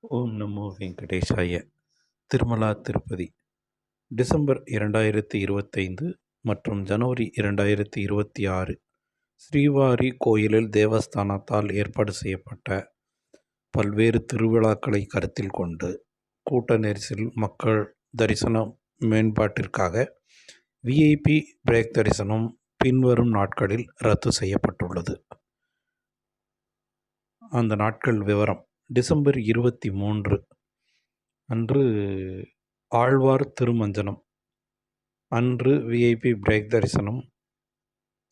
ஓம் நமோ வெங்கடேஷாய. திருமலா திருப்பதி. டிசம்பர் இரண்டாயிரத்தி இருபத்தைந்து மற்றும் ஜனவரி இரண்டாயிரத்தி இருபத்தி ஆறு ஸ்ரீவாரி கோயிலில் தேவஸ்தானத்தால் ஏற்பாடு செய்யப்பட்ட பல்வேறு திருவிழாக்களை கருத்தில் கொண்டு கூட்ட நெரிசல் மக்கள் தரிசனம் மேம்பாட்டிற்காக விஐபி பிரேக் தரிசனம் பின்வரும் நாட்களில் ரத்து செய்யப்பட்டுள்ளது. அந்த நாட்கள் விவரம். டிசம்பர் இருபத்தி மூன்று அன்று ஆழ்வார் திருமஞ்சனம். அன்று விஐபி பிரேக் தரிசனம்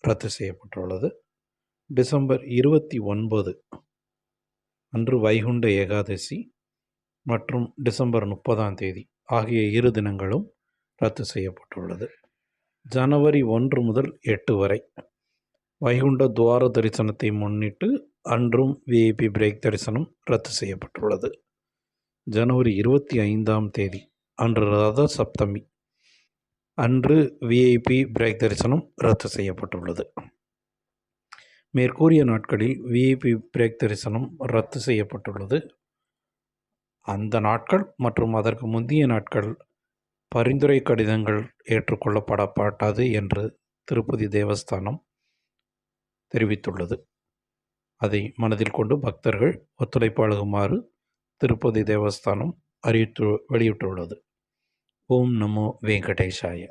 ரத்து செய்யப்பட்டுள்ளது. டிசம்பர் இருபத்தி ஒன்பது அன்று வைகுண்ட ஏகாதசி மற்றும் டிசம்பர் முப்பதாம் தேதி ஆகிய இரு தினங்களும் ரத்து செய்யப்பட்டுள்ளது. ஜனவரி ஒன்று முதல் எட்டு வரை வைகுண்ட துவார தரிசனத்தை முன்னிட்டு அன்றும் விஐபி பிரேக் தரிசனம் ரத்து செய்யப்பட்டுள்ளது. ஜனவரி இருபத்தி ஐந்தாம் தேதி அன்று ரத சப்தமி. அன்று விஐபி பிரேக் தரிசனம் ரத்து செய்யப்பட்டுள்ளது. மேற்கூறிய நாட்களில் விஐபி பிரேக் தரிசனம் ரத்து செய்யப்பட்டுள்ளது. அந்த நாட்கள் மற்றும் அதற்கு முந்தைய நாட்கள் பரிந்துரை கடிதங்கள் ஏற்றுக்கொள்ளப்படப்பட்டாது என்று திருப்பதி தேவஸ்தானம் தெரிவித்துள்ளது. அதை மனதில் கொண்டு பக்தர்கள் ஒத்துழைப்பு அழகுமாறு திருப்பதி தேவஸ்தானம் அறிவித்து வெளியிட்டுள்ளது. ஓம் நமோ வெங்கடேஷாய.